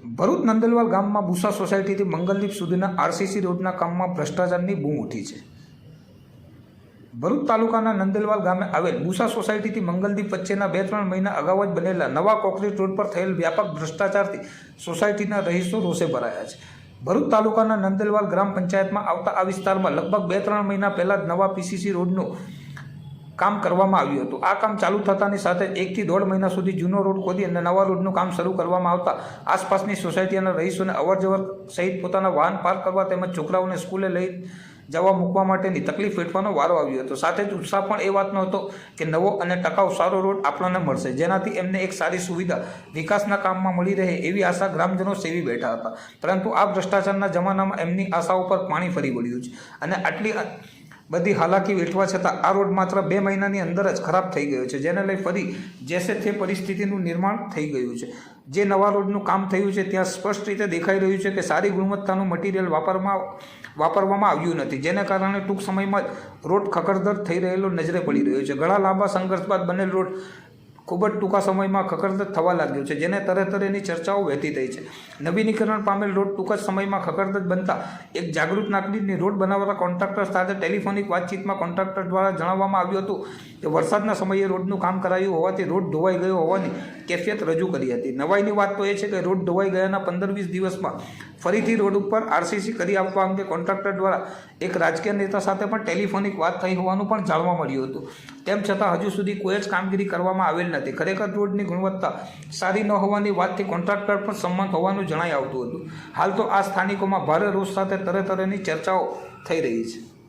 ભરૂચ નંદલવાલ ગામમાં બુસા સોસાયટીથી મંગલદીપ સુધીના આરસીસી રોડના કામમાં ભ્રષ્ટાચારની બૂમ ઉઠી છે. ભરૂચ તાલુકાના નંદલવાલ ગામે આવેલ બુસા સોસાયટીથી મંગલદીપ વચ્ચેના બે ત્રણ મહિના અગાઉ જ બનેલા નવા કોંક્રીટ રોડ પર થયેલ વ્યાપક ભ્રષ્ટાચારથી સોસાયટીના રહીશો રોષે ભરાયા છે. ભરૂચ તાલુકાના નંદલવાલ ગ્રામ પંચાયતમાં આવતા આ વિસ્તારમાં લગભગ બે ત્રણ મહિના પહેલાં જ નવા પીસીસી રોડનું કામ કરવામાં આવ્યું હતું. આ કામ ચાલુ થતાની સાથે એકથી દોઢ મહિના સુધી જૂનો રોડ ખોદી અને નવા રોડનું કામ શરૂ કરવામાં આવતા આસપાસની સોસાયટીના રહીશોને અવરજવર સહિત પોતાના વાહન પાર્ક કરવા તેમજ છોકરાઓને સ્કૂલે લઈ જવા મૂકવા માટેની તકલીફ વેઠવાનો વારો આવ્યો હતો. સાથે જ ઉત્સાહ પણ એ વાતનો હતો કે નવો અને ટકાઉ સારો રોડ આપણને મળશે. જેનાથી એમને એક સારી સુવિધા વિકાસના કામમાં મળી રહે એવી આશા ગ્રામજનો સેવી બેઠા હતા. પરંતુ આ ભ્રષ્ટાચારના જમાનામાં એમની આશાઓ પર પાણી ફરી વળ્યું છે. અને આટલી બધી હાલાકી વેઠવા છતાં આ રોડ માત્ર બે મહિનાની અંદર જ ખરાબ થઈ ગયો છે. જેને લઈ ફરી જેસે તે પરિસ્થિતિનું નિર્માણ થઈ ગયું છે. જે નવા રોડનું કામ થયું છે ત્યાં સ્પષ્ટ રીતે દેખાઈ રહ્યું છે કે સારી ગુણવત્તાનું મટીરિયલ વાપરમાં વાપરવામાં આવ્યું નથી. જેને કારણે ટૂંક સમયમાં રોડ ખખડદર થઈ રહેલો નજરે પડી રહ્યો છે. ઘણા લાંબા સંઘર્ષ બાદ બનેલ રોડ ખૂબ જ ટૂંકા સમયમાં ખખડધડ થવા લાગ્યું છે, જેને તરે તરેની ચર્ચાઓ વહેતી થઈ છે. નવીનીકરણ પામેલ રોડ ટૂંક જ સમયમાં ખખડધડ બનતા એક જાગૃત નાગરિકની રોડ બનાવતા કોન્ટ્રાક્ટર સાથે ટેલિફોનિક વાતચીતમાં કોન્ટ્રાક્ટર દ્વારા જણાવવામાં આવ્યું હતું કે વરસાદના સમયે રોડનું કામ કરાયું હોવાથી રોડ ધોવાઈ ગયો હોવાની કેફિયત રજૂ કરી હતી. નવાઈની વાત તો એ છે કે રોડ ધોવાઈ ગયાના પંદર વીસ દિવસમાં ફરીથી રોડ ઉપર આરસીસી કરી આપવા અંગે કોન્ટ્રાક્ટર દ્વારા એક રાજકીય નેતા સાથે પણ ટેલિફોનિક વાત થઈ હોવાનું પણ જાણવા મળ્યું હતું. તેમ છતાં હજુ સુધી કોઈ જ કામગીરી કરવામાં આવેલ નથી. ખરેખર રોડની ગુણવત્તા સારી ન હોવાની વાતથી કોન્ટ્રાક્ટર પણ સંમત હોવાનું જણાઈ આવતું હતું. હાલ તો આ સ્થાનિકોમાં ભારે રોષ સાથે તરહ તરહની ચર્ચાઓ થઈ રહી છે.